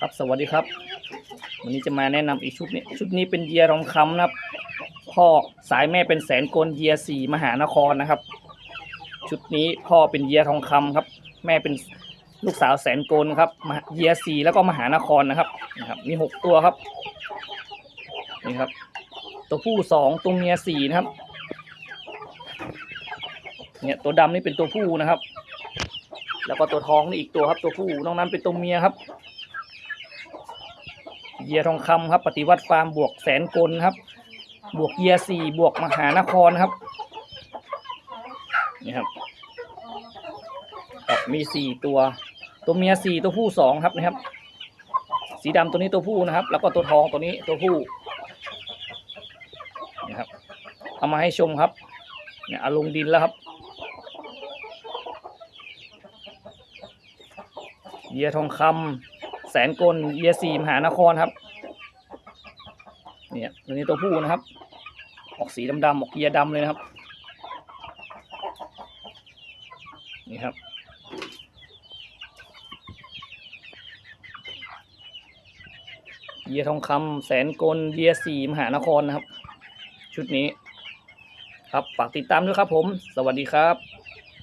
ครับสวัสดีครับ วันนี้จะมาแนะนำอีกชุดนี้ชุดนี้เป็นเยียทองคำนะครับพ่อสายแม่เป็นแสนโกนเยียสี่มหานครนะครับ ชุดนี้พ่อเป็นเยียทองคำครับ แม่เป็นลูกสาวแสนโกนครับเยียสี่แล้วก็มหานครนะครับนะครับ มีหกตัวครับนี่ครับ ตัวผู้สองตัวเมียสี่นะครับ เนี่ยตัวดำนี่เป็นตัวผู้นะครับ แล้วก็ตัวทองนี่อีกตัวครับ ตัวผู้นอกนั้นเป็นตัวเมียครับ เยียทองคำครับ ปฏิวัติฟาร์มบวกแสนกลครับ บวกเยียสี่บวกมหานครครับนี่ครับมีสี่ตัวตัวเมียสี่ตัวผู้สองครับนะครับ สีดำตัวนี้ตัวผู้นะครับ แล้วก็ตัวทองตัวนี้ตัวผู้นี่ครับเอามาให้ชมครับเนี่ยเอาลงดินแล้วครับเยียทองคำ แสนกลเยียสีมหานครครับเนี่ยตัวนี้ตัวผู้นะครับ ออกสีดำๆออกเยียดำเลยนะครับ นี่ครับเยียทองคำแสนกลเยียสีมหานครนะครับ ชุดนี้ ครับฝากติดตามด้วยครับผม สวัสดีครับ